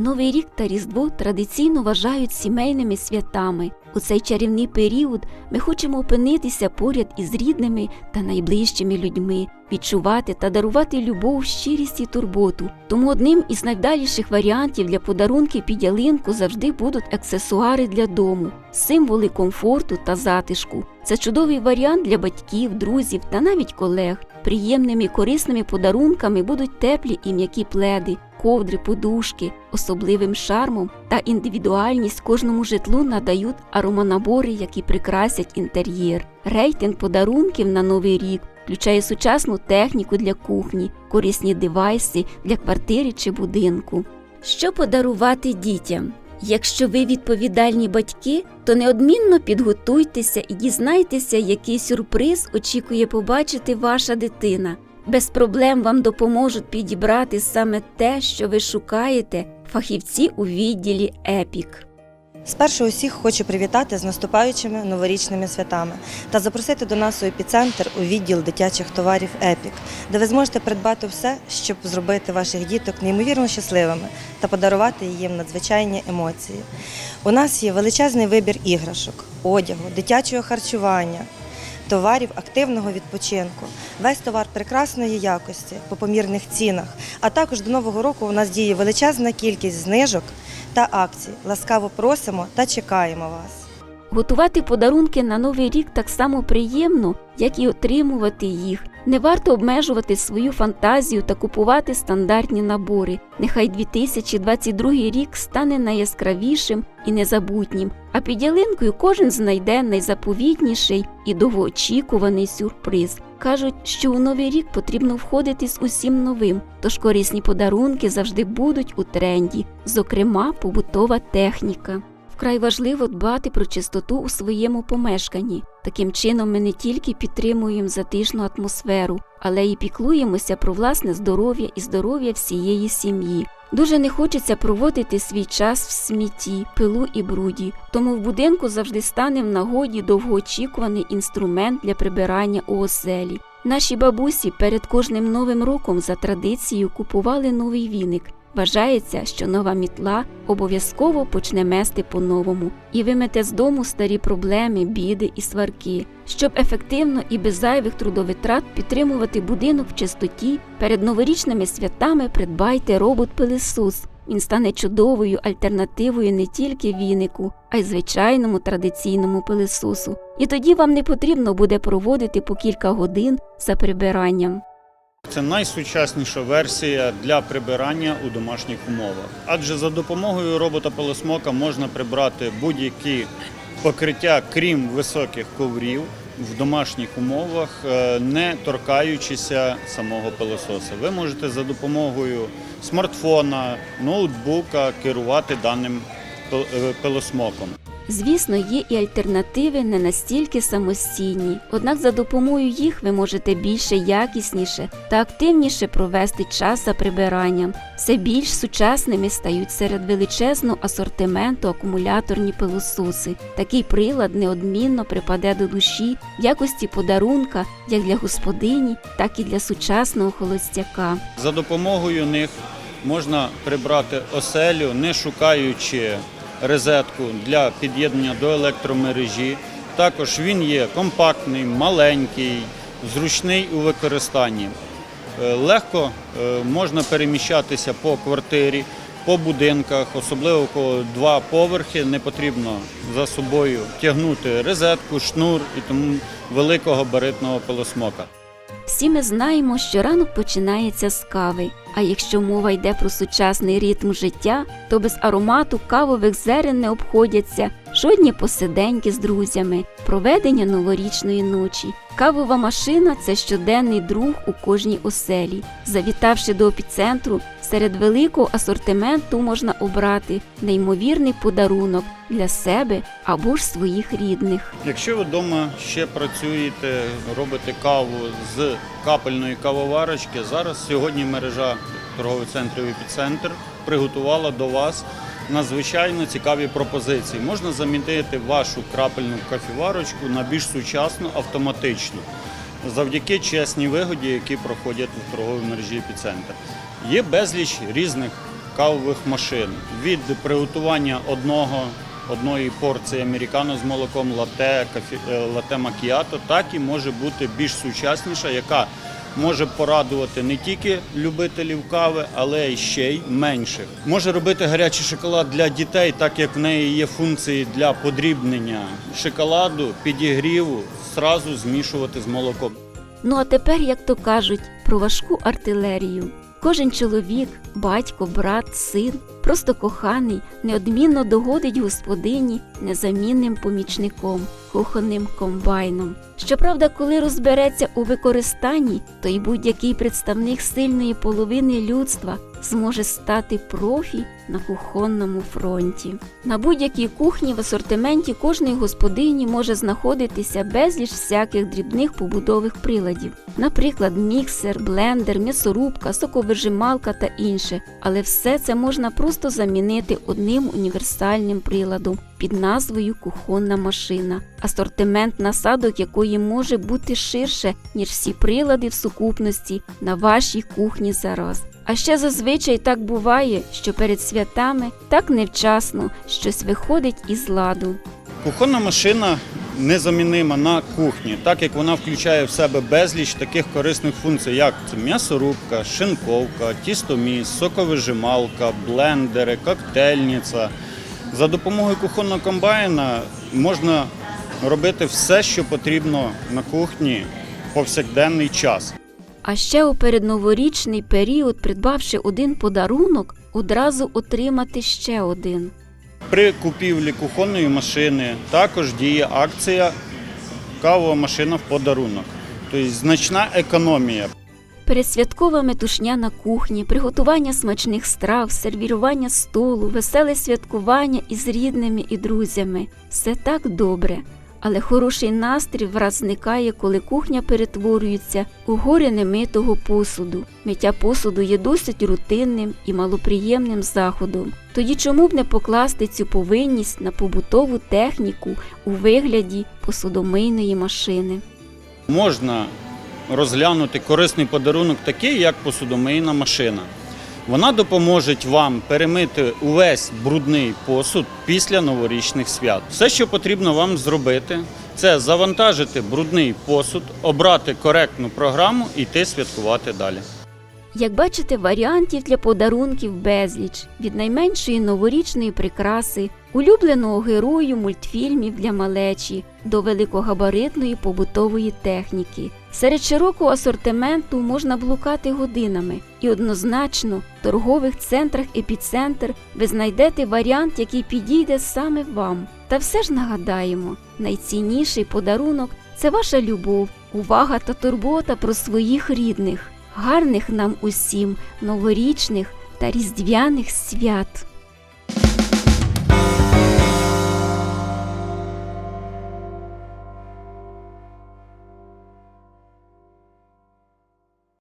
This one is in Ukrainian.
Новий рік та Різдво традиційно вважають сімейними святами. У цей чарівний період ми хочемо опинитися поряд із рідними та найближчими людьми, відчувати та дарувати любов, щирість і турботу. Тому одним із найвдаліших варіантів для подарунків під ялинку завжди будуть аксесуари для дому, символи комфорту та затишку. Це чудовий варіант для батьків, друзів та навіть колег. Приємними і корисними подарунками будуть теплі і м'які пледи, ковдри, подушки, особливим шармом та індивідуальність кожному житлу надають ароманабори, які прикрасять інтер'єр. Рейтинг подарунків на новий рік включає сучасну техніку для кухні, корисні девайси для квартири чи будинку. Що подарувати дітям? Якщо ви відповідальні батьки, то неодмінно підготуйтеся і дізнайтеся, який сюрприз очікує побачити ваша дитина. Без проблем вам допоможуть підібрати саме те, що ви шукаєте, фахівці у відділі ЕПІК. Спершу усіх хочу привітати з наступаючими новорічними святами та запросити до нас у епіцентр у відділ дитячих товарів Епік, де ви зможете придбати все, щоб зробити ваших діток неймовірно щасливими та подарувати їм надзвичайні емоції. У нас є величезний вибір іграшок, одягу, дитячого харчування. Товарів активного відпочинку, весь товар прекрасної якості по помірних цінах. А також до нового року у нас діє величезна кількість знижок та акцій. Ласкаво просимо та чекаємо вас. Готувати подарунки на новий рік так само приємно, як і отримувати їх. Не варто обмежувати свою фантазію та купувати стандартні набори. Нехай 2022 рік стане найяскравішим і незабутнім, а під ялинкою кожен знайде найзаповітніший і довгоочікуваний сюрприз. Кажуть, що у новий рік потрібно входити з усім новим, тож корисні подарунки завжди будуть у тренді, зокрема побутова техніка. Вкрай важливо дбати про чистоту у своєму помешканні. Таким чином ми не тільки підтримуємо затишну атмосферу, але й піклуємося про власне здоров'я і здоров'я всієї сім'ї. Дуже не хочеться проводити свій час в смітті, пилу і бруді, тому в будинку завжди стане в нагоді довгоочікуваний інструмент для прибирання у оселі. Наші бабусі перед кожним новим роком за традицією купували новий віник. Вважається, що нова мітла обов'язково почне мести по-новому і вимете з дому старі проблеми, біди і сварки. Щоб ефективно і без зайвих трудовитрат підтримувати будинок в чистоті, перед новорічними святами придбайте робот-пилисос. Він стане чудовою альтернативою не тільки вінику, а й звичайному традиційному пилисосу. І тоді вам не потрібно буде проводити по кілька годин за прибиранням. Це найсучасніша версія для прибирання у домашніх умовах. Адже за допомогою робота пилосмока можна прибрати будь-які покриття, крім високих коврів, в домашніх умовах, е, не торкаючися самого пилососа. Ви можете за допомогою смартфона, ноутбука керувати даним е, пилосмоком. Звісно, є і альтернативи не настільки самостійні, однак за допомогою їх ви можете більше якісніше та активніше провести час за прибиранням. Все більш сучасними стають серед величезного асортименту акумуляторні пилососи. Такий прилад неодмінно припаде до душі в якості подарунка як для господині, так і для сучасного холостяка. За допомогою них можна прибрати оселю, не шукаючи розетку для під'єднання до електромережі. Також він є компактний, маленький, зручний у використанні. Е, Легко е, можна переміщатися по квартирі, по будинках, особливо коли два поверхи, не потрібно за собою тягнути розетку, шнур і тому великого габаритного пилосмока. Всі ми знаємо, що ранок починається з кави. А якщо мова йде про сучасний ритм життя, то без аромату кавових зерен не обходяться жодні посиденьки з друзями, проведення новорічної ночі. Кавова машина це щоденний друг у кожній оселі. Завітавши до епіцентру, серед великого асортименту можна обрати неймовірний подарунок для себе або ж своїх рідних. Якщо ви вдома ще працюєте, робите каву з капельної кавоварочки, зараз сьогодні мережа торгових центрів «Епіцентр» приготувала до вас надзвичайно цікаві пропозиції. Можна замінити вашу крапельну кофіварочку на більш сучасну автоматичну, завдяки чесній вигоді, які проходять в торговій мережі «Епіцентр». Є безліч різних кавових машин від приготування одного. Одної порції американо з молоком лате, е, лате макіато, так і може бути більш сучасніша, яка може порадувати не тільки любителів кави, але ще й менших. Може робити гарячий шоколад для дітей, так як в неї є функції для подрібнення шоколаду, підігріву, зразу змішувати з молоком. Ну а тепер, як то кажуть, про важку артилерію. Кожен чоловік, батько, брат, син, просто коханий, неодмінно догодить господині незамінним помічником, кухонним комбайном. Щоправда, коли розбереться у використанні, то й будь-який представник сильної половини людства зможе стати профі на кухонному фронті. На будь-якій кухні в асортименті кожної господині може знаходитися безліч всяких дрібних побудових приладів, наприклад, міксер, блендер, м'ясорубка, соковижималка та інше. Але все це можна просто замінити одним універсальним приладом під назвою кухонна машина, асортимент насадок якої може бути ширше, ніж всі прилади в сукупності на вашій кухні зараз. А ще зазвичай так буває, що перед святами так невчасно щось виходить із ладу. Кухонна машина незамінима на кухні, так як вона включає в себе безліч таких корисних функцій, як м'ясорубка, шинковка, тістоміс, соковижималка, блендери, коктейльниця. За допомогою кухонного комбайна можна робити все, що потрібно на кухні повсякденний час. А ще у передноворічний період, придбавши один подарунок, одразу отримати ще один. При купівлі кухонної машини також діє акція кавова машина в подарунок. Тобто значна економія. Пересвяткова метушня на кухні, приготування смачних страв, сервірування столу, веселе святкування із рідними і друзями все так добре. Але хороший настрій враз зникає, коли кухня перетворюється у горе немитого посуду. Миття посуду є досить рутинним і малоприємним заходом. Тоді чому б не покласти цю повинність на побутову техніку у вигляді посудомийної машини? Можна розглянути корисний подарунок такий, як посудомийна машина. Вона допоможе вам перемити увесь брудний посуд після новорічних свят. Все, що потрібно вам зробити, це завантажити брудний посуд, обрати коректну програму і йти святкувати далі. Як бачите, варіантів для подарунків безліч від найменшої новорічної прикраси, улюбленого герою мультфільмів для малечі до великогабаритної побутової техніки. Серед широкого асортименту можна блукати годинами, і однозначно в торгових центрах епіцентр ви знайдете варіант, який підійде саме вам. Та все ж нагадаємо, найцінніший подарунок це ваша любов, увага та турбота про своїх рідних. Гарних нам усім новорічних та різдвяних свят!